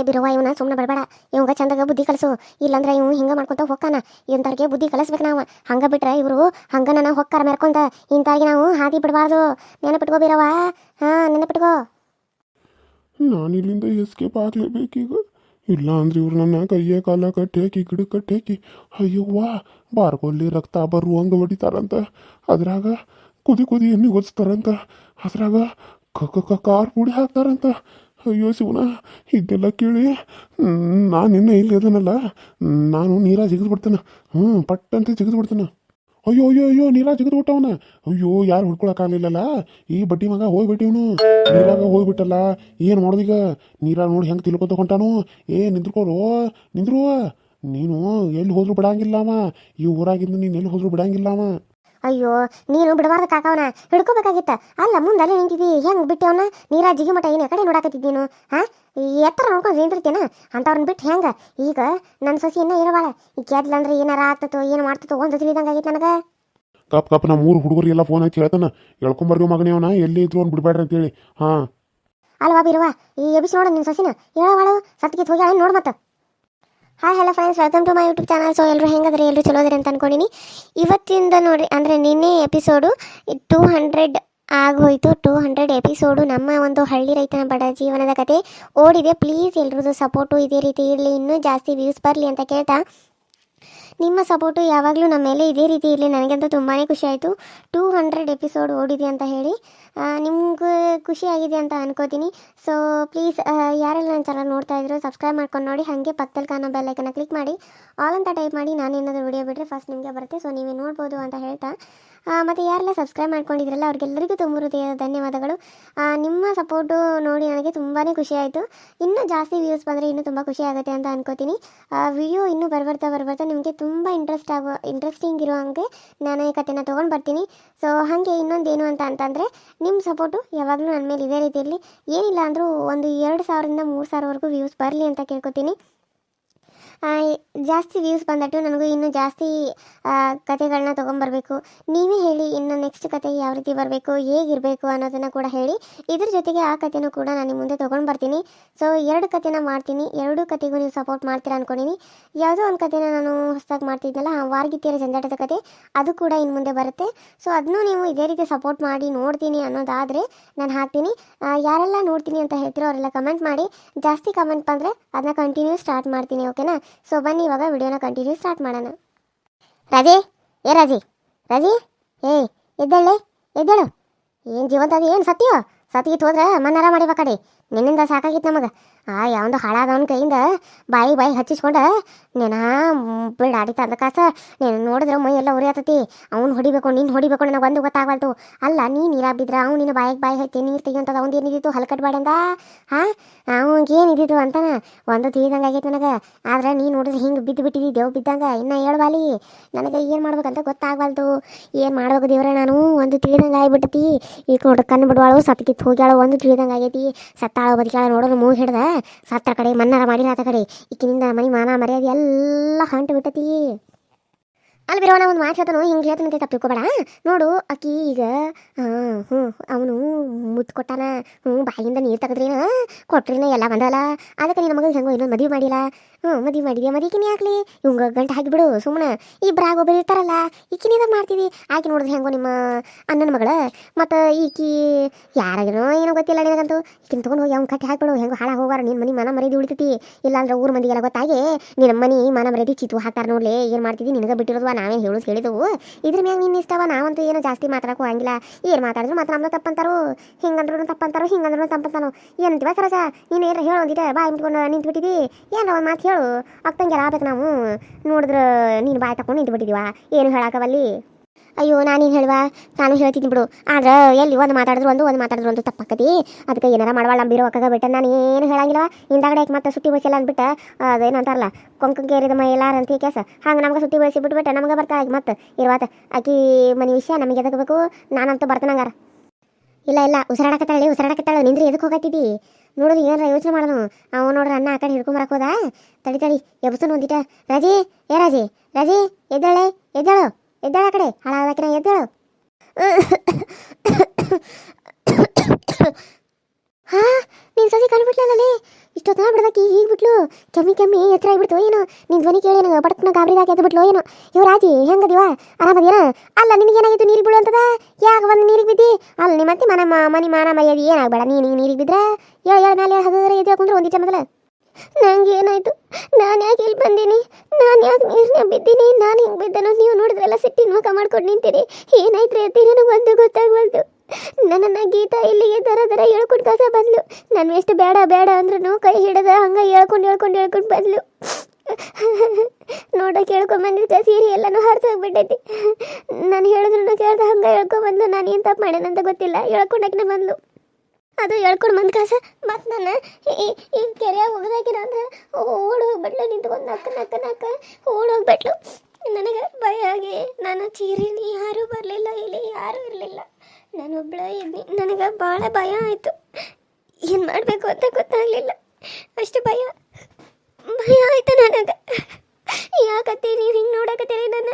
ಏ ಬಿರವ್ವ, ಇವನ ಸುಮ್ಮನೆ ಬರಬೇಡ. ಇವಂಗ ಚಂದಾಗ ಬುದ್ಧಿ ಕಲಿಸು ಇಲ್ಲಂದ್ರೆ ಇವ್ ಹಿಂಗ ಮಾಡ್ಕೊಂತ ಹೋಗಾನ ಇಂಥವ್ರಿಗೆ ಬುದ್ಧಿ ಕಲಿಸ್ಬೇಕು ನಾವು. ಹಂಗ ಬಿಟ್ರೆ ಇವರು ಹಂಗ ನಾನು ಹೊಕ್ಕಾರ ಮೆರ್ಕೊಂತ ಇಂಥವ್ರಿಗೆ ನಾವು ಹಾದಿ ಬಿಡಬಾರ್ದು. ನೆನಪಿಟ್ಕೋ ಬಿರವ್ವ. ಹಾ, ನೆನಪಿಟ್ಕೋ. ನಾನು ಇಲ್ಲಿಂದ ಎಸ್ಕೇಪ್ ಆಗಲೇಬೇಕೀಗ. ಇಲ್ಲ ಅಂದ್ರೆ ಇವ್ರು ನನ್ನ ಕೈಯ ಕಾಲ ಕಟ್ಟಿ ಹಾಕಿ ಗಿಡ ಕಟ್ಟಿ ಹಾಕಿ ಅಯ್ಯವ್ವ, ಬಾರ್ಗೊಲ್ಲಿ ರಕ್ತ ಬರುವಂಗ ಹೊಡಿತಾರಂತ. ಅದ್ರಾಗ ಕುದಿ ಕುದಿ ಎಣ್ಣೆ ಗೊತ್ತಿಸ್ತಾರಂತ ಅದ್ರಾಗ ಕ- ಕಾರ್ ಪುಡಿ ಹಾಕ್ತಾರಂತ. ಅಯ್ಯೋ ಶಿವನ ಇದೆಲ್ಲ ಕೇಳಿ ನಾನು ನಿನ್ನೆ ಇಲ್ಲಿ ನಾನು ನೀರ ಜಿಗಿದು ಹ್ಞೂ ಪಟ್ಟಂತೆ ಜಿಗಿದು ಬಿಡ್ತೇನೆ. ಅಯ್ಯೋ ಅಯ್ಯೋ ಅಯ್ಯೋ, ನೀರ ಜಿಗಿದು ಬಿಟ್ಟವನ. ಅಯ್ಯೋ, ಯಾರು ಹುಡ್ಕೊಳಕ್ಕಾಗಲಿಲ್ಲಲ್ಲ ಈ ಬಡ್ಡಿ ಮಗ ಹೋಗ್ಬಿಟ್ಟಿವನು. ನೀರಾಗ ಹೋಗ್ಬಿಟ್ಟಲ್ಲ, ಏನು ಮಾಡೋದೀಗ? ನೀರಾಗ ನೋಡಿ ಹೆಂಗೆ ತಿಳ್ಕೊತ ಹೊಂಟಾನು? ಏ, ನಿಂತ್ಕೋರು ನಿಂದ್ರು ನೀನು ಎಲ್ಲಿ ಹೋದರೂ ಬಿಡಂಗಿಲ್ಲ ಅವ. ಈ ಊರಾಗಿಂದ ನೀನು ಎಲ್ಲಿ ಹೋದರೂ ಬಿಡಂಗಿಲ್ಲ ಅವ. ಅಯ್ಯೋ ನೀನು ಬಿಡಬಾರ್ದು ಕಾಕವನ. ಹಿಡ್ಕೋಬೇಕಾಗಿತ್ತ. ಅಲ್ಲ ಮುಂದೆ ಅಲ್ಲೇ ನಿಂತಿದ್ದಿ. ಹೆಂಗ್ ಅವನ ನೀರಾ ಜಿಗಿ ಮಠ ಏನು ಕಡೆ ನೋಡಾಕತ್ತಿದ್ ನೀನು ಹಾ ಎತ್ತರ ನೋಡ್ಕೊಂಡು ನಿಂತಿರ್ತೇನ ಅಂಥವ್ರನ್ನ ಬಿಟ್ಟು ಹೆಂಗ? ಈಗ ನನ್ನ ಸಸಿ ಇನ್ನ ಇರಬಾಳ. ಈ ಕೆದ್ಲಂದ್ರೆ ಏನಾರ ಆಗ್ತತೋ ಏನು ಮಾಡ್ತತೋ ಒಂದು ತಿಳಿದಂಗೆ ಆಗೈತೆ ನನಗೆ. ಕಪ್ ಕಪ್ ನಮ್ಮ ಮೂರು ಹುಡುಗರು ಎಲ್ಲ ಫೋನ್ ಹಚ್ಚಿ ಹೇಳ್ತಾನ. ಹೇಳ್ಕೊಂಬರ್ಗೋ ಮಗನೇ ಅವನ ಎಲ್ಲಿ ಇದ್ರು ಅವ್ನು ಬಿಡ್ಬೇಡ್ರಿ ಅಂತೇಳಿ. ಹಾ. ಅಲ್ವಾ ಬಿರುವ ಈ ಎಬಿಸಿ ನೋಡು ನಿನ್ನ ಸಸಿನ. ಹೇಳವಾಳು ಸತ್ತಿಗೆ ಹೋಗಿ ನೋಡು ಮತ್ತೆ. Hi hello friends welcome to my YouTube channel so ಎಲ್ಲರೂ ಹೆಂಗದ್ರಿ? ಎಲ್ಲರೂ ಚಲೋ ಅದ್ರಿ ಅಂತ ಅನ್ಕೊಂಡಿನಿ. ಇವತ್ತಿಂದ ನೋಡಿ, ಅಂದರೆ ನಿನ್ನೆ ಎಪಿಸೋಡು ಟೂ ಹಂಡ್ರೆಡ್ ಆಗೋಯ್ತು. ಟೂ ಹಂಡ್ರೆಡ್ ಎಪಿಸೋಡು ನಮ್ಮ ಒಂದು ಹಳ್ಳಿ ರೈತನ ಬಡ ಜೀವನದ ಕತೆ. ಓಡಿದೆ. ಪ್ಲೀಸ್ ಎಲ್ರದ್ದು ಸಪೋರ್ಟು ಇದೇ ರೀತಿ ಇರಲಿ. ಇನ್ನೂ ಜಾಸ್ತಿ ವ್ಯೂಸ್ ಬರಲಿ ಅಂತ ಕೇಳ್ತಾ ನಿಮ್ಮ ಸಪೋರ್ಟು ಯಾವಾಗಲೂ ನಮ್ಮ ಮೇಲೆ ಇದೇ ರೀತಿ ಇರಲಿ. ನನಗಂತೂ ತುಂಬಾ ಖುಷಿ ಆಯಿತು ಟೂ ಹಂಡ್ರೆಡ್ ಎಪಿಸೋಡ್ ಓಡಿದೆ ಅಂತ ಹೇಳಿ. ನಿಮ್ಗೆ ಖುಷಿ ಆಗಿದೆ ಅಂತ ಅನ್ಕೋತೀನಿ. ಸೊ ಪ್ಲೀಸ್ ಯಾರೆಲ್ಲ ನನ್ನ ಚಾನಲ್ ನೋಡ್ತಾ ಇದ್ರು ಸಬ್ಸ್ಕ್ರೈಬ್ ಮಾಡ್ಕೊಂಡು ನೋಡಿ. ಹಾಗೆ ಪಕ್ಕದಲ್ಲಿ ಕಾಣೋ ಬೆಲ್ಲೈಕನ್ನ ಕ್ಲಿಕ್ ಮಾಡಿ. ಆಲ್ ಅಂತ ಟೈಪ್ ಮಾಡಿ. ನಾನು ಏನಾದರೂ ವಿಡಿಯೋ ಬಿಟ್ಟರೆ ಫಸ್ಟ್ ನಿಮಗೆ ಬರುತ್ತೆ. ಸೊ ನೀವೇ ನೋಡ್ಬೋದು ಅಂತ ಹೇಳ್ತಾ. ಮತ್ತು ಯಾರೆಲ್ಲ ಸಬ್ಸ್ಕ್ರೈಬ್ ಮಾಡ್ಕೊಂಡಿದ್ರಲ್ಲ, ಅವ್ರಿಗೆಲ್ಲರಿಗೂ ತುಂಬ ಹೃದಯದ ಧನ್ಯವಾದಗಳು. ನಿಮ್ಮ ಸಪೋರ್ಟು ನೋಡಿ ನನಗೆ ತುಂಬಾ ಖುಷಿಯಾಯಿತು ಇನ್ನೂ ಜಾಸ್ತಿ ವ್ಯೂಸ್ ಬಂದರೆ ಇನ್ನೂ ತುಂಬ ಖುಷಿ ಆಗುತ್ತೆ ಅಂತ ಅನ್ಕೋತೀನಿ. ವಿಡಿಯೋ ಇನ್ನೂ ಬರ್ಬರ್ತಾ ಬರ್ಬರ್ತಾ ನಿಮಗೆ ತುಂಬ ಇಂಟ್ರೆಸ್ಟ್ ಆಗೋ ಇಂಟ್ರೆಸ್ಟಿಂಗ್ ಇರೋ ಹಂಗೆ ನಾನು ಈ ಕಥೆನ ತೊಗೊಂಡು ಬರ್ತೀನಿ. ಸೊ ಹಾಗೆ ಇನ್ನೊಂದೇನು ಅಂತ ಅಂತಂದರೆ ನಿಮ್ಮ ಸಪೋರ್ಟು ಯಾವಾಗಲೂ ನನ್ನ ಮೇಲೆ ಇದೇ ರೀತಿಯಲ್ಲಿ ಏನಿಲ್ಲ ಅಂದರೂ ಒಂದು ಎರಡು ಸಾವಿರದಿಂದ ಮೂರು ಸಾವಿರವರೆಗೂ ವ್ಯೂಸ್ ಬರಲಿ ಅಂತ ಕೇಳ್ಕೊತೀನಿ. ಜಾಸ್ತಿ ವ್ಯೂಸ್ ಬಂದಟ್ಟು ನನಗೂ ಇನ್ನೂ ಜಾಸ್ತಿ ಕತೆಗಳನ್ನ ತೊಗೊಂಬರ್ಬೇಕು. ನೀವೇ ಹೇಳಿ ಇನ್ನು ನೆಕ್ಸ್ಟ್ ಕತೆ ಯಾವ ರೀತಿ ಬರಬೇಕು, ಹೇಗಿರಬೇಕು ಅನ್ನೋದನ್ನು ಕೂಡ ಹೇಳಿ. ಇದ್ರ ಜೊತೆಗೆ ಆ ಕತೆನೂ ಕೂಡ ನಾನು ನಿಮ್ಮ ಮುಂದೆ ತೊಗೊಂಡು ಬರ್ತೀನಿ ಸೊ ಎರಡು ಕತೆನ ಮಾಡ್ತೀನಿ. ಎರಡು ಕತೆಗೂ ನೀವು ಸಪೋರ್ಟ್ ಮಾಡ್ತೀರಾ ಅನ್ಕೊಂಡಿನಿ. ಯಾವುದೋ ಒಂದು ಕತೆನ ನಾನು ಹೊಸದಾಗಿ ಮಾಡ್ತಿದ್ನಲ್ಲ ವಾರ್ಗಿತ್ತಿಯರ ಜಂಜಾಟದ ಕತೆ, ಅದು ಕೂಡ ಇನ್ನು ಮುಂದೆ ಬರುತ್ತೆ. ಸೊ ಅದನ್ನೂ ನೀವು ಇದೇ ರೀತಿ ಸಪೋರ್ಟ್ ಮಾಡಿ ನೋಡ್ತೀನಿ ಅನ್ನೋದಾದರೆ ನಾನು ಹಾಕ್ತೀನಿ. ಯಾರೆಲ್ಲ ನೋಡ್ತೀನಿ ಅಂತ ಹೇಳ್ತಿರೋ ಅವರೆಲ್ಲ ಕಮೆಂಟ್ ಮಾಡಿ. ಜಾಸ್ತಿ ಕಮೆಂಟ್ ಬಂದರೆ ಅದನ್ನ ಕಂಟಿನ್ಯೂ ಸ್ಟಾರ್ಟ್ ಮಾಡ್ತೀನಿ ಓಕೆನಾ ಸೊ ಬನ್ನಿ, ಇವಾಗ ವಿಡಿಯೋನ ಕಂಟಿನ್ಯೂ ಸ್ಟಾರ್ಟ್ ಮಾಡೋಣ. ರಾಜಿ, ಏ ರಾಜಿ ರಾಜಿ, ಏ, ಎದ್ದೇಳೆ, ಎದ್ದಳು. ಏನು ಜೀವಂತ ಅದು, ಏನು ಸತ್ಯೋ? ಸತ್ತಿಗಿತ್ತು ಹೋದ್ರೆ ಮನ್ನಾರ ಮಾಡಿ ಕಡೆ. ನಿನ್ನಿಂದ ಸಾಕಾಗಿತ್ತು ನಮಗೆ. ಆ ಯಾವಂದು ಹಾಳಾದವನ ಕೈಯಿಂದ ಬಾಯಿ ಬಾಯಿ ಹಚ್ಚಿಸ್ಕೊಂಡ ನೆನಾ ಬಿಡಾಡಿ ಅಂದ ಕಾಸ ನೀನು ನೋಡಿದ್ರೆ ಮೈ ಎಲ್ಲ ಉರಿಯತತಿ. ಅವ್ನು ಹೊಡಿಬೇಕು, ನೀನು ಹೊಡಿಬೇಕು ನನಗೆ ಒಂದು ಗೊತ್ತಾಗಲ್ತು ಅಲ್ಲ, ನೀ ನೀರ ಬಿದ್ರ ಅವ್ನು ನಿನ್ನ ಬಾಯಿಗೆ ಬಾಯಿ ಹತ್ತಿ ನೀರು ತೆಗಿಯೋಂಥದ್ದು ಅವ್ನು ಏನಿದ್ದಿತ್ತು ಹಲ್ಕಟ್ಬೇಡಂದ ಹಾಂ? ಅವ್ನಿಗೆ ಏನಿದ್ದಿತ್ತು ಅಂತಾನ? ಒಂದು ತಿಳಿದಂಗೆ ಆಗೈತೆ ನನಗೆ. ಆದ್ರೆ ನೀ ನೋಡಿದ್ರೆ ಹಿಂಗೆ ಬಿದ್ದು ಬಿಟ್ಟಿದ್ದಿ ದೇವ್ ಬಿದ್ದಂಗ. ಇನ್ನು ಹೇಳ್ಬಾಲಿ ನನಗೆ ಏನು ಮಾಡ್ಬೇಕಂತ ಗೊತ್ತಾಗವಲ್ದು ಏನು ಮಾಡ್ಬೇಕು ದೇವ್ರೆ, ನಾನು? ಒಂದು ತಿಳಿದಂಗೆ ಆಗಿಬಿಟ್ಟತಿ. ಈಗ ನೋಡ್ರಿ ಕಣ್ಣು ಬಿಡುವಾಳು ಸತ್ಕಿತ್ತು ಹೋಗ್ಯಾಳು, ಒಂದು ತಿಳಿದಂಗೆ ಆಗೈತಿ. ಸತ್ತಾಳ ಬದುಕಾಳ ನೋಡೋದು ಮೂಗು ಹಿಡ್ದ. ಸತ್ತರ ಕಡೆ, ಮನ್ನಾರ ಮಾಡಿಲ್ಲ ಆತ ಕಡೆ. ಈಕಿನಿಂದ ಮನಿ ಮಾನ ಮರ್ಯಾದೆ ಎಲ್ಲ ಹೊಂಟು ಬಿಟ್ಟತಿ. ಅಲ್ಲಿ ಬಿರೋಣ ಒಂದು ಮಾತು ಹೇಳ್ತಾನು, ಹಿಂಗೆ ಹೇಳ್ತಾನಂತೆ ತಪ್ಪು ನೋಡು ಅಕ್ಕಿ ಈಗ ಹಾ ಹ್ಞೂ ಅವನು ಮುತ್ತು ಕೊಟ್ಟಾನ. ಹ್ಞೂ ಬಾಯಿಂದ ನೀರು ತೆಗೆದ್ರಿನ? ಕೊಟ್ರಿನ? ಎಲ್ಲ ಬಂದಲ್ಲ ಅದಕ್ಕೆ ನಿನ್ನ ಮಗನಿಗೆ ಹೆಂಗೋ ಇನ್ನೊಂದು ಮದುವೆ ಮಾಡಿಲ್ಲ? ಹ್ಞೂ, ಮದುವೆ ಮದಿ ಮದಿಕಿನಿ ಹಾಕ್ಲಿ ಇವಂಗ ಗಂಟೆ ಹಾಕಿಬಿಡು ಸುಮ್ಮನೆ ಇಬ್ಬರಾಗ ಒಬ್ಬರು ಇರ್ತಾರಲ್ಲ ಈಕಿನಿದ ಮಾಡ್ತೀವಿ ಆಕೆ ನೋಡಿದ್ರೆ ಹೆಂಗೋ ನಿಮ್ಮ ಅಣ್ಣನ ಮಗಳ. ಮತ್ತು ಈಕಿ ಯಾರಾಗೇನೋ ಏನೋ ಗೊತ್ತಿಲ್ಲ ನಿನಗಂತೂ. ಈಕಿನ ತೊಗೊಂಡು ಹೋಗಿ ಅವ್ನು ಕಟ್ಟಿ ಹಾಕ್ಬಿಡು, ಹೆಂಗೋ ಹಾಳಾಗಿ ಹೋಗಾರ ನಿನ್ನ ಮನೆ ಮನ ಮರ್ಯಾದೆ ಉಳಿತೈತಿ. ಇಲ್ಲಾಂದ್ರೆ ಊರ ಮಂದಿಗೆಲ್ಲ ಗೊತ್ತಾಗಿ ನಿನ್ನ ಮನೆ ಮನ ಮರೆದಿ ಚಿತ್ತು ಹಾಕ್ತಾರೆ ನೋಡ್ಲಿ, ಏನು ಮಾಡ್ತಿದ್ದಿ ನಿನಗೆ ಬಿಟ್ಟಿರೋದು ನಾವೇ ಹೇಳೋದು ಹೇಳಿದವು ಇದ್ರ ಮ್ಯಾಗ ನಿನ್ನ ಇಷ್ಟವ, ನಾವಂತೂ ಏನೋ ಜಾಸ್ತಿ ಮಾತಾಡಕ್ಕೂ ಹೋಗಂಗಿಲ್ಲ ಏನು ಮಾತಾಡಿದ್ರು ಮಾತ್ರ ನಮ್ದು ತಪ್ಪಂತಾರು? ಹಿಂಗಂದ್ರೂ ತಪ್ಪಂತಾರೋ ಹಿಂಗಂದ್ರೂ ತಪ್ಪಂತಾನೋ? ಏನಂತೀವ ಸರಜ? ನೀನು ಏನಾರ ಹೇಳೋದಿದೆ ಬಾ ಇಟ್ಕೊಂಡು ನಿಂತು ನಿಂತ್ಬಿಟ್ಟಿದ್ದಿ ಏನಾರ ಒಂದು ಮಾತು ಹೇಳು. ಅಕ್ಕಂಗೆ ಆಗ್ಬೇಕು ನಾವು? ನೋಡಿದ್ರೆ ನೀನು ಬಾಯಿ ತಕೊಂಡು ನಿಂತ್ಬಿಟ್ಟಿದೀವ? ಏನು ಹೇಳಾಕವಲ್ಲಿ ಅಯ್ಯೋ ನಾನೇನು ಹೇಳುವ? ನಾನು ಹೇಳ್ತಿದ್ದೀನಿ ಬಿಡು. ಆದ್ರೆ ಎಲ್ಲಿ ಒಂದು ಮಾತಾಡಿದ್ರು ಒಂದು ಒಂದು ಮಾತಾಡಿದ್ರು ಒಂದು ತಪ್ಪಾಕತಿ ಅದಕ್ಕೆ ಏನಾರ ಮಾಡವಾಳ ನಂಬಿರೋ ಅಕ್ಕಗ ಬಿಟ್ಟು, ನಾನು ಏನು ಹೇಳಂಗಿಲ್ಲ ಹಿಂದಾಗಡೆ ಮತ್ತೆ ಸುತ್ತಿ ಬಯಸಿಲ್ಲ ಅಂದ್ಬಿಟ್ಟು? ಅದೇನು ಅಂತಾರಲ್ಲ ಕೊಂಕಂಗೇರಿದ ಮೈ ಎಲ್ಲಾರ ಅಂತ ಕೇಸ? ಹಂಗೆ ನಮ್ಗೆ ಸುತ್ತಿ ಬಯಸಿ ಬಿಟ್ಬಿಟ್ಟು ನಮ್ಗೆ ಬರ್ತಾ ಮತ್ತೆ ಇರುವಾತ, ಆಕಿ ಮನೆ ವಿಷಯ ನಮಗೆ ಬೇಕು? ನಾನಂತೂ ಬರ್ತನಂಗಾರ ಇಲ್ಲ ಇಲ್ಲ, ಉಸಿರಾಡಕತ್ತಾಳೆ ಉಸಿರಾಡಕತ್ತಾಳೆ. ನಿಂದ್ರಿ ಎದಕ್ಕೆ ಹೋಗತ್ತಿದ್ದಿ ನೋಡೋದು ಏನಾರ ಯೋಚನೆ ಮಾಡೋನು? ಅವ ನೋಡ್ರಿ ಅನ್ನ ಆ ಕಡೆ ಹಿಡ್ಕೊಂಬರಕೋದ ತಡಿ ತಡಿ, ಎಬ್ಸನ್ ಒಂದಿಟ ರಾಜಿ, ಏ ರಾಜಿ ರಾಜಿ, ಎದ್ದೇಳೆ, ಎದ್ದಾಳು, ಎದ್ದಾಳ ಆ ಕಡೆ. ಹಾಳಾದಕಿನ ಎದ್ದೇಳು. ಹಾ, ನಿನ್ ಸಸಿ ಕಂಡ್ಬಿಟ್ಲಲ್ಲೇ ಇಷ್ಟೊತ್ತ ಬಿಡ್ದಾಕಿ ಹೀಗ್ ಬಿಟ್ಲು. ಕೆಮ್ಮಿ ಕೆಮ್ಮಿ ಎತ್ತರ ಆಗ್ಬಿಡ್ತು, ಏನೋ. ನಿನ್ ಧ್ವನಿ ಕೇಳಿ ನಂಗೆ ಬಡಕ್ನ ಗಾಬರಿದಾಗಿ ಎದ್ದು ಬಿಟ್ಲು ಏನೋ. ಯುವರಾಜಿ ಹೆಂಗದಿವ? ಆರಾಮದೇನ ಅಲ್ಲ ನಿನಗೇನಾಗಿತ್ತು ನೀರಿಗೆ ಬಿಡು ಅಂತದ? ಯಾಕೆ ಬಂದು ನೀರಿಗೆ ಬಿದ್ದಿ? ಅಲ್ಲ, ನಿಮ್ಮ ಮತ್ತೆ ಮನ ಮನಿ ಮಾನ ಮರ್ಯಾದೆ ಏನಾಗಬೇಡ, ನೀನು ನೀರಿಗೆ ಬಿದ್ರೆ? ಏಳು ಏಳು ಮೇಲೆ ಹಗರ ಎದ್ದು ಹಾಕೊಂಡ್ರೆ ಒಂದಿಟ್ಟ ಮೊದಲ. ನಂಗೆ ಏನಾಯ್ತು? ನಾನು ಯಾಕೆ ಇಲ್ಲಿ ಬಂದೀನಿ? ನಾನು ಯಾಕೆ ನೀರ್ನ ಬಿದ್ದೀನಿ? ನಾನು ಹಿಂಗೆ ಬಿದ್ದನೋ? ನೀವು ನೋಡಿದ್ರೆಲ್ಲ ಸಿಟ್ಟಿನ ಮುಖ ಮಾಡ್ಕೊಂಡು ನಿಂತೀರಿ. ಏನಾಯ್ತು ರೀ ನನಗೆ ಒಂದು ಗೊತ್ತಾಗ್ಬಲ್ದು ನನ್ನನ್ನು ಗೀತಾ ಇಲ್ಲಿಗೆ ದರ ದರ ಹೇಳ್ಕೊಂಡು ಕಸ ಬಂದ್ಲು. ನಾನು ಎಷ್ಟು ಬೇಡ ಬೇಡ ಅಂದ್ರೂ ಕೈ ಹಿಡಿದ ಹಂಗೆ ಹೇಳ್ಕೊಂಡು ಹೇಳ್ಕೊಂಡು ಹೇಳ್ಕೊಂಡು ಬಂದ್ಲು. ನೋಡಕ್ಕೆ ಹೇಳ್ಕೊಂಡ್ ಬಂದಿದ್ದೆ ಸೀರೆ ಎಲ್ಲನೂ ಹರಿಸೋಗ್ಬಿಟ್ಟೈತಿ. ನಾನು ಹೇಳಿದ್ರು ಕೇಳ್ದ ಹಂಗೆ ಹೇಳ್ಕೊಂಬಂದ್ಲು ನಾನು ಏನು ತಪ್ಪು ಅಂತ ಗೊತ್ತಿಲ್ಲ. ಹೇಳ್ಕೊಂಡಾಕಿನ ಬಂದ್ಲು. ಅದು ಹೇಳ್ಕೊಂಡು ಬಂದ ಕಾಸ. ಮತ್ತು ನಾನು ಈ ಈ ಕೆರೆಯಾಗ ಹೋಗೋದಾಕಿನ ಅಂದ್ರೆ ಓಡ್ ಹೋಗ್ಬಿಟ್ಲು. ನಿಂತ್ಕೊಂಡು ನಕ್ಕ ನಕ್ಕ ನಕ್ಕ ಹೋಗ್ಬಿಟ್ಲು. ನನಗೆ ಭಯ ಆಗಿ, ನಾನು ಚೀರಿಲಿ ಯಾರೂ ಬರಲಿಲ್ಲ, ಇಲ್ಲಿ ಯಾರೂ ಇರಲಿಲ್ಲ. ನಾನು ಒಬ್ಬಳೇ ಇದ್ನಿ ನನಗೆ ಭಾಳ ಭಯ ಆಯಿತು. ಏನು ಮಾಡಬೇಕು ಅಂತ ಗೊತ್ತಾಗಲಿಲ್ಲ. ಅಷ್ಟು ಭಯ ಭಯ ಆಯಿತು ನನಗೆ. ಯಾಕತ್ತಿ ನೀವು ಹಿಂಗೆ ನೋಡಕತ್ತೀರಿ ನನ್ನ?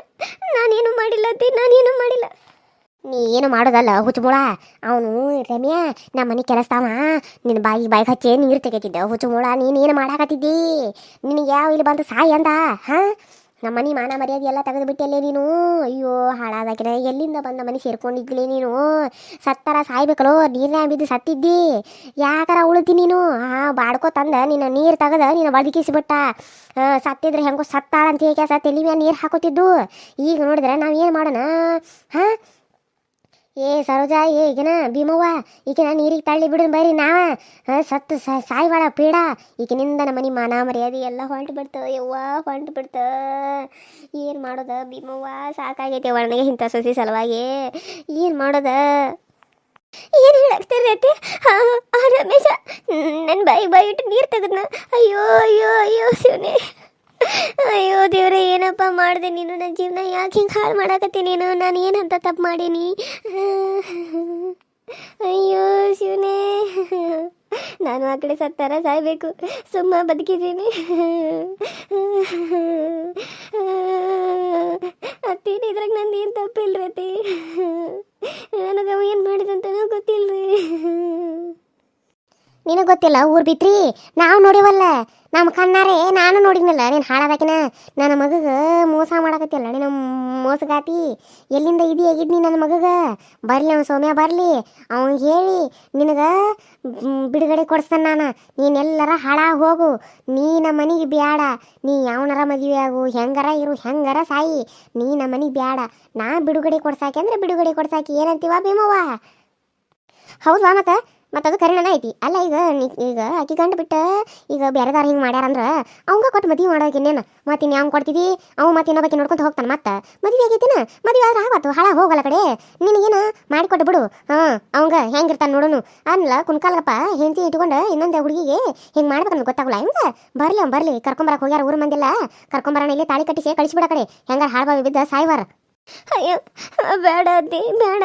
ನಾನೇನು ಮಾಡಿಲ್ಲ ಅತ್ತಿ, ನಾನೇನು ಮಾಡಿಲ್ಲ. ನೀ ಏನು ಮಾಡೋದಲ್ಲ, ಹುಚ್ಚುಮುಳ. ಅವನು ರಮ್ಯಾ ನಮ್ಮ ಮನೆ ಕೆಲಸದವ. ನಿನ್ನ ಬಾಯಿ ಬಾಯಿ ಹಚ್ಚಿ ನೀರು ತೆಗೆತಿದ್ದೆ. ಹುಚ್ಚುಮುಳ, ನೀನೇನು ಮಾಡಾಕತ್ತಿದ್ದಿ? ನಿನಗೆ ಯಾವ ಇಲ್ಲಿ ಬಂದು ಸಾಯಿ ಅಂದ, ಹಾಂ? ನಮ್ಮ ಮನೆ ಮಾನ ಮರ್ಯಾದೆ ಎಲ್ಲ ತೆಗೆದು ಬಿಟ್ಟಲ್ಲೇ ನೀನು? ಅಯ್ಯೋ ಹಾಳಾದಾಕಿನ ಎಲ್ಲಿಂದ ಬಂದ ಮನೆ ಸೇರ್ಕೊಂಡಿದ್ಲಿ ನೀನು? ಸತ್ತರ ಸಾಯ್ಬೇಕಲ್ಲೋ ನೀರ್ನ್ಯಾಗ ಬಿದ್ದು ಸತ್ತಿದ್ದಿ? ಯಾಕಾರ ಉಳಿತಿ ನೀನು? ಹಾ ಬಾಡ್ಕೋ ತಂದ, ನಿನ್ನ ನೀರು ತೆಗೆದ ನೀನು ಬದುಕಿಸಿಬಿಟ್ಟ ಸತ್ತಿದ್ರೆ ಹೆಂಗೋ ಸತ್ತಾಳ ಅಂತ ಹೇಗೆ ತಲೆ ಮೇಲೆ ನೀರು ಹಾಕೋತಿದ್ದು. ಈಗ ನೋಡಿದ್ರೆ ನಾವು ಏನು ಮಾಡೋಣ? ಹಾಂ ಏ ಸರೋಜಾ, ಏ ಈಗಿನ ಭೀಮವ್ವ, ಈಗಿನ ನೀರಿಗೆ ತಳ್ಳಿ ಬಿಡು ಬರೀ ನಾವ. ಸತ್ತು ಸಾಯ್ವಾಳ ಪೀಡ. ಈಗಿನಿಂದ ನಮ್ಮ ಮನೆ ಮಾನ ಮರ್ಯಾದೆ ಎಲ್ಲ ಹೊಂಟು ಬಿಡ್ತ, ಯವ್ವ, ಹೊಂಟು ಬಿಡ್ತ. ಏನು ಮಾಡೋದ ಭೀಮವ್ವ? ಸಾಕಾಗೈತೆ ಒಣಗೆ ಇಂಥ ಸೊಸಿ ಸಲುವಾಗಿ. ಏನು ಮಾಡೋದ? ಏನು ಹೇಳಾಕ್ತಾರೆ ಅತ್ತೆ ಆ ರಮೇಶ ನನ್ನ ಬಾಯಿ ಬಾಯಿ ಇಟ್ಟು ನೀರು ತೆಗೆದ್ನ. ಅಯ್ಯೋ ಅಯ್ಯೋ ಅಯ್ಯೋ, ಶಿವನೇ. ಅಯ್ಯೋ ದೇವ್ರೆ, ಏನಪ್ಪ ಮಾಡಿದೆ ನೀನು? ನನ್ನ ಜೀವನ ಯಾಕೆ ಹಿಂಗೆ ಹಾಳು ಮಾಡಾಕತ್ತಿ ನೀನು? ನಾನು ಏನಂತ ತಪ್ಪು ಮಾಡೀನಿ? ಅಯ್ಯೋ ಶಿವನೇ. ನಾನು ಆ ಕಡೆ ಸತ್ತಾರ ಸಾಯ್ಬೇಕು. ಸುಮ್ಮ ಬದುಕಿದ್ದೀನಿ. ಅತ್ತೀನಿ ಇದ್ರಾಗ ನಂದು ಏನು ತಪ್ಪಿಲ್ರತಿ ನನಗೆ ಏನು ಮಾಡಿದಂತ ನಿನಗೆ ಗೊತ್ತಿಲ್ಲ, ಊರ್ ಬಿತ್ರಿ? ನಾವು ನೋಡಿವಲ್ಲ. ನಮ್ಮ ಕಣ್ಣಾರೆ ನಾನು ನೋಡಿದ್ನಲ್ಲ, ನೀನು ಹಾಳಾದಾಕಿನ? ನನ್ನ ಮಗಗ ಮೋಸ ಮಾಡಕತ್ತಿಲ್ಲ ನೀನು ಮೋಸಗಾತಿ? ಎಲ್ಲಿಂದ ಇದಿ ಆಗಿದ್ನಿ ನನ್ನ ಮಗಗ? ಬರಲಿ ಅವನು ಸೌಮ್ಯ, ಬರಲಿ. ಅವನಿಗೆ ಹೇಳಿ, ನಿನಗೆ ಬಿಡುಗಡೆ ಕೊಡಿಸ್ತಾನೆ ನಾನು. ನೀನೆಲ್ಲರ ಹಾಳಾಗಿ ಹೋಗು. ನೀ ನಮ್ಮ ಮನೆಗೆ ಬ್ಯಾಡ. ನೀ ಯಾವನರ ಮದುವೆ ಆಗು? ಹೆಂಗರ ಇರು, ಹೆಂಗರ ಸಾಯಿ? ನೀ ನಮ್ಮ ಮನೆಗೆ ಬ್ಯಾಡ. ನಾ ಬಿಡುಗಡೆ ಕೊಡ್ಸಾಕೆ ಅಂದ್ರೆ ಬಿಡುಗಡೆ ಕೊಡ್ಸಾಕಿ. ಏನಂತೀವ ಭೀಮವ್ವ? ಹೌದಾ ಮತ್ತೆ? ಮತ್ತು ಅದು ಐತಿ. ಅಲ್ಲ ಈಗ ಈಗ ಆಕಿ ಗಂಡು ಬಿಟ್ಟ ಈಗ ಬೇರೆದಾರ ಹಿಂಗೆ ಮಾಡ್ಯಾರಂದ್ರೆ ಅವಂಗ ಕೊಟ್ಟು ಮದುವೆ ಮಾಡೋಕೆ ಇನ್ನೇನು? ಮತ್ತೆ ಇನ್ನು ಅವ್ನು ಕೊಡ್ತಿದ್ದಿ ಅವ ಮತ್ತೆ ಇನ್ನೊಬ್ಬಕ್ಕೆ ನೋಡ್ಕೊಂತ ಹೋಗ್ತಾನೆ ಮತ್ತೆ. ಮದುವೆ ಆಗೈತಿನ? ಮದುವೆ ಆದ್ರೆ ಆಗತ್ತು ಹಾಳ ಹೋಗಲ್ಲ ಕಡೆ. ನಿನಗೇನು ಮಾಡಿಕೊಟ್ಟು ಬಿಡು. ಹಾಂ, ಅವಂಗ ಹೆಂಗಿರ್ತಾನೆ ನೋಡೋನು. ಅನ್ಲ ಕುಣ್ಕಾಲಪ್ಪ ಹೆಂಡತಿ ಇಟ್ಕೊಂಡು ಇನ್ನೊಂದು ಹುಡುಗಿಗೆ ಹಿಂಗೆ ಮಾಡ್ಬೇಕಂತ ಗೊತ್ತಾಗಲ್ಲ ಹೆಂಗ? ಬರ್ಲಿ ಅವ್ನು ಬರ್ಲಿ ಕರ್ಕೊಂಬರಕ್ಕೆ ಹೋಗ್ಯಾರ ಊರು ಮಂದಿಲ್ಲ. ಕರ್ಕೊಂಬರೋಣ ಇಲ್ಲಿ ತಾಳಿ ಕಟ್ಟಿಸಿ ಕಳಿಸ್ಬಿಡ ಕಡೆ. ಹೆಂಗಾರ ಹಾಳ್ಬಾವಿ ಬಿದ್ದ ಸಾಯ್ವಾರ. ಅಯ್ಯೋ, ಬೇಡ ಅದ್ದಿ ಬೇಡ.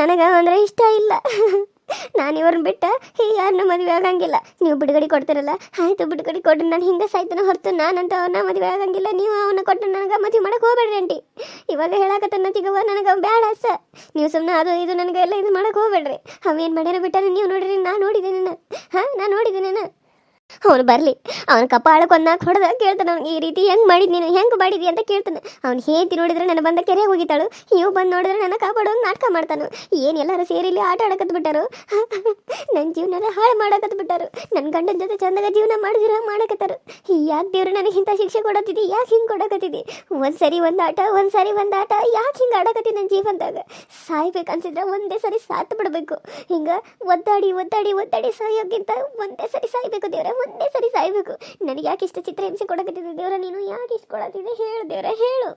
ನನಗೆ ಅಂದರೆ ಇಷ್ಟ ಇಲ್ಲ. ನಾನು ಇವ್ರನ್ನ ಬಿಟ್ಟ ಯಾರನ್ನ ಮದುವೆ ಆಗಂಗಿಲ್ಲ. ನೀವು ಬಿಡುಗಡೆ ಕೊಡ್ತಿರಲ್ಲ? ಆಯ್ತು, ಬಿಡುಗಡೆ ಕೊಡ್ರಿ ನಾನು ಹಿಂಗೆ ಸಾಯ್ತನ ಹೊರತು ನಾನಂತ ಅವನ್ನ ಮದುವೆ ಆಗಂಗಿಲ್ಲ. ನೀವು ಅವನ್ನ ಕೊಟ್ಟು ನನಗೆ ಮದುವೆ ಮಾಡಕ್ಕೆ ಹೋಗ್ಬೇಡ್ರಿ ಆಂಟಿ. ಇವಾಗ ಹೇಳಕತ್ತನ್ನ ತಿಗವ ನನಗೆ ಬೇಡ ಸ ನೀವು ಸುಮ್ಮನೆ ಅದು ಇದು ನನಗೆ ಎಲ್ಲ ಇದು ಮಾಡಕ್ಕೆ ಹೋಗ್ಬೇಡ್ರಿ. ಅವೇನು ಮಾಡ್ಯಾರ ಬಿಟ್ಟಾರೆ ನೀವು ನೋಡಿರಿ, ನಾನು ನೋಡಿದ್ದೀನಿ ಹಾಂ, ನಾನು ನೋಡಿದ್ದೀನಿ ಅವನು ಬರಲಿ. ಅವನ ಕಪಾಳಕ್ಕೆ ಒಂದು ನಾಲ್ಕು ಹೊಡೆದ ಕೇಳ್ತಾನೆ ಅವ್ನು ಈ ರೀತಿ ಹೆಂಗೆ ಮಾಡಿದ್ ನೀನು? ಹೆಂಗೆ ಮಾಡಿದಿ? ಅಂತ ಕೇಳ್ತಾನೆ. ಅವ್ನು ಹೇಂತಿ ನೋಡಿದ್ರೆ ನನ್ನ ಬಂದ ಕೆರೆಗೆ ಹೋಗಿತಾಳು ಇವು ಬಂದು ನೋಡಿದ್ರೆ ನನ್ನ ಕಾಪಾಡೋಂಗೆ ನಾಟಕ ಮಾಡ್ತಾನು. ಏನು ಎಲ್ಲರೂ ಸೇರಿ ಆಟ ಆಡಕತ್ ಬಿಟ್ಟಾರು? ನನ್ನ ಜೀವನ ಹಾಳು ಮಾಡಕತ್ ಬಿಟ್ಟಾರು. ನನ್ನ ಗಂಡನ ಜೊತೆ ಚಂದಾಗ ಜೀವನ ಮಾಡಿದಿರ ಮಾಡಕತ್ತಾರು. ಯಾಕೆ ದೇವ್ರು ನನಗೆ ಇಂಥ ಶಿಕ್ಷೆ ಕೊಡತ್ತಿದ್ದಿ ಯಾಕೆ ಹಿಂಗೆ ಕೊಡಕತ್ತಿದ್ದಿ ಒಂದು ಸರಿ ಒಂದು ಆಟ, ಒಂದು ಸರಿ ಒಂದು ಆಟ. ಯಾಕೆ ಹಿಂಗೆ ಆಡಕತ್ತಿ ನನ್ನ ಜೀವನದಾಗ? ಸಾಯ್ಬೇಕನ್ಸಿದ್ರೆ ಒಂದೇ ಸರಿ ಸಾತ್ ಬಿಡಬೇಕು. ಹಿಂಗೆ ಒದ್ದಾಡಿ ಒದ್ದಾಡಿ ಒದ್ದಾಡಿ ಸಾಯೋಕ್ಕಿಂತ ಒಂದೇ ಸರಿ ಸಾಯ್ಬೇಕು ದೇವ್ರ. ಒಂದೇ ಸರಿ ಸಾಯ್ಬೇಕು. ನನಗೆ ಯಾಕೆ ಇಷ್ಟು ಚಿತ್ರ ಹಿಂಸೆ ಕೊಡಕತ್ತಿದ್ದೆ ದೇವ್ರ, ನೀನು ಯಾಕೆ ಇಷ್ಟು ಕೊಡತ್ತಿದ್ದೆ? ಹೇಳು ದೇವ್ರ, ಹೇಳು.